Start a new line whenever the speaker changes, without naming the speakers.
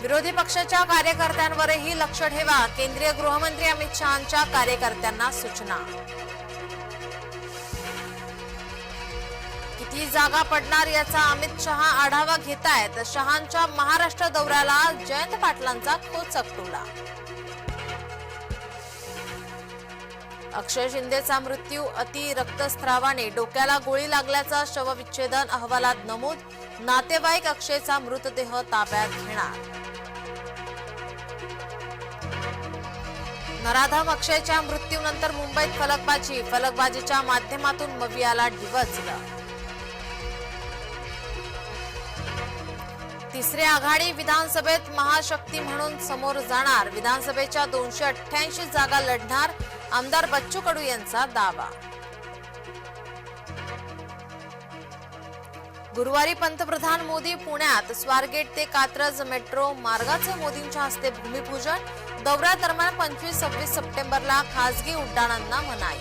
विरोधी पक्षाच्या कार्यकर्त्यांवरही लक्ष ठेवा. केंद्रीय गृहमंत्री अमित शहांच्या कार्यकर्त्यांना सूचना. किती जागा पडणार याचा अमित शहा आढावा घेतायत शहांच्या महाराष्ट्र दौऱ्याला जयंत पाटलांचा खोचक टोला. अक्षय शिंदेचा मृत्यू अति रक्तस्रावाने डोक्याला गोळी लागल्याचा शवविच्छेदन अहवालात नमूद नातेवाईक अक्षयचा मृतदेह ताब्यात घेणार. नराधम अक्षयच्या मृत्यूनंतर मुंबईत फलकबाजी फलकबाजीच्या माध्यमातून मवियाला डिवचलं तिसरी आघाडी विधानसभेत महाशक्ती म्हणून समोर जाणार. विधानसभेच्या दोनशे अठ्ठ्याऐंशी जागा लढणार आमदार बच्चू कडू यांचा दावा. गुरुवारी पंतप्रधान मोदी पुण्यात स्वारगेट ते कात्रज मेट्रो मार्गाचे मोदींच्या हस्ते भूमिपूजन दौऱ्यादरम्यान पंचवीस सव्वीस सप्टेंबरला खासगी उड्डाणांना मनाई.